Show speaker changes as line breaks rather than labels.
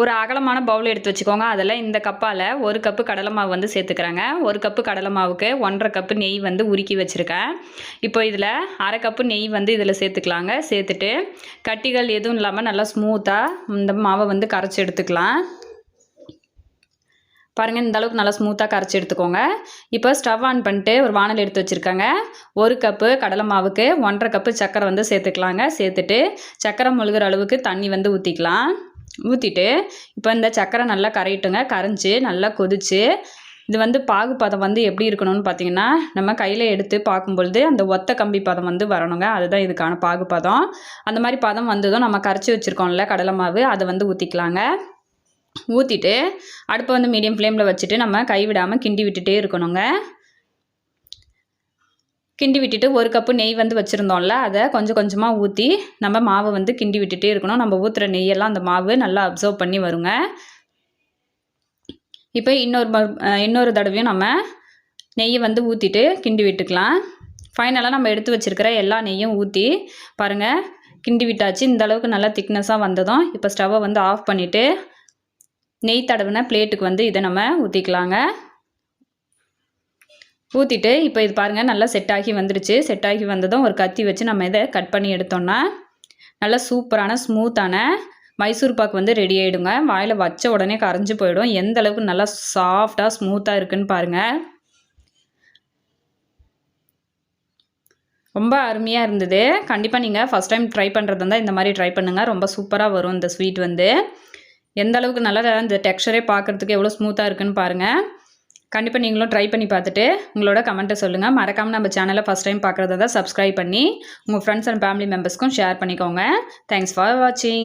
ஒரு அகலமான பவுல் எடுத்து வச்சுக்கோங்க. அதில் இந்த கப்பால் ஒரு கப்பு கடலை மாவு வந்து சேர்த்துக்கிறாங்க. ஒரு கப்பு கடலை மாவுக்கு ஒன்றரை கப்பு நெய் வந்து உருக்கி வச்சுருக்கேன். இப்போ இதில் அரை கப்பு நெய் வந்து இதில் சேர்த்துக்கலாங்க. சேர்த்துட்டு கட்டிகள் எதுவும் இல்லாமல் நல்லா ஸ்மூத்தாக இந்த மாவை வந்து கரைச்சி எடுத்துக்கலாம். பாருங்கள் இந்த அளவுக்கு நல்லா ஸ்மூத்தாக கரைச்சி எடுத்துக்கோங்க. இப்போ ஸ்டவ் ஆன் பண்ணிட்டு ஒரு வானல் எடுத்து வச்சுருக்காங்க. ஒரு கப்பு கடலை மாவுக்கு ஒன்றரை கப்பு சக்கரை வந்து சேர்த்துக்கலாங்க. சேர்த்துட்டு சக்கரை முழுகிற அளவுக்கு தண்ணி வந்து ஊற்றிக்கலாம் ஊற்றிட்டு இப்போ இந்த சக்கரை நல்லா கரையிட்டுங்க. கரைஞ்சி நல்லா கொதிச்சு இது வந்து பாகு பதம் வந்து எப்படி இருக்கணும்னு பார்த்தீங்கன்னா நம்ம கையில் எடுத்து பார்க்கும்பொழுது அந்த ஒத்த கம்பி பதம் வந்து வரணுங்க. அதுதான் இதுக்கான பாகு பதம். அந்த மாதிரி பதம் வந்ததும் நம்ம கரைச்சி வச்சுருக்கோம்ல கடலை மாவு அதை வந்து ஊற்றிக்கலாங்க ஊற்றிட்டு அடுப்பை வந்து மீடியம் ஃப்ளேமில் வச்சுட்டு நம்ம கை விடாமல் கிண்டி விட்டுட்டே இருக்கணுங்க. கிண்டி விட்டுட்டு ஒரு கப்பு நெய் வந்து வச்சுருந்தோம்ல அதை கொஞ்சம் கொஞ்சமாக ஊற்றி நம்ம மாவை வந்து கிண்டி விட்டுட்டே இருக்கணும். நம்ம ஊற்றுற நெய்யெல்லாம் அந்த மாவு நல்லா அப்சர்வ் பண்ணி வருங்க. இப்போ இன்னொரு இன்னொரு தடவையும் நம்ம நெய்யை வந்து ஊற்றிட்டு கிண்டி விட்டுக்கலாம். ஃபைனலாக நம்ம எடுத்து வச்சுருக்கிற எல்லா நெய்யும் ஊற்றி பாருங்கள் கிண்டி விட்டாச்சு. இந்த அளவுக்கு நல்லா திக்னஸாக வந்ததும் இப்போ ஸ்டவ்வை வந்து ஆஃப் பண்ணிவிட்டு நெய் தடவின பிளேட்டுக்கு வந்து இதை நம்ம ஊற்றிக்கலாங்க ஊற்றிட்டு இப்போ இது பாருங்கள் நல்லா செட் ஆகி வந்துடுச்சு செட் ஆகி வந்ததும் ஒரு கத்தி வச்சு நம்ம இதை கட் பண்ணி எடுத்தோம்னா நல்லா சூப்பரான ஸ்மூத்தான மைசூர் பாக்கு வந்து ரெடி ஆகிடுங்க வாயில் வச்ச உடனே கரைஞ்சி போயிடும். எந்த அளவுக்கு நல்லா சாஃப்டாக ஸ்மூத்தாக இருக்குன்னு பாருங்கள் ரொம்ப அருமையாக இருந்தது. கண்டிப்பாக நீங்கள் ஃபஸ்ட் டைம் ட்ரை பண்ணுறது இருந்தால் இந்த மாதிரி ட்ரை பண்ணுங்கள் ரொம்ப சூப்பராக வரும் இந்த ஸ்வீட் வந்து. எந்த அளவுக்கு நல்லா இந்த டெக்ஸ்டரே பார்க்குறதுக்கு எவ்வளோ ஸ்மூத்தாக இருக்குன்னு பாருங்கள் கண்டிப்பாக நீங்களும் ட்ரை பண்ணி பார்த்துட்டு உங்களோட கமெண்ட்டை சொல்லுங்கள் மறக்காமல் நம்ம சேனலை ஃபஸ்ட் டைம் பார்க்குறதா தான் சப்ஸ்கிரைப் பண்ணி உங்கள் ஃப்ரெண்ட்ஸ் அண்ட் ஃபேமிலி மெம்பர்ஸ்க்கும் ஷேர் பண்ணிக்கோங்க. தேங்க்ஸ் ஃபார் வாட்சிங்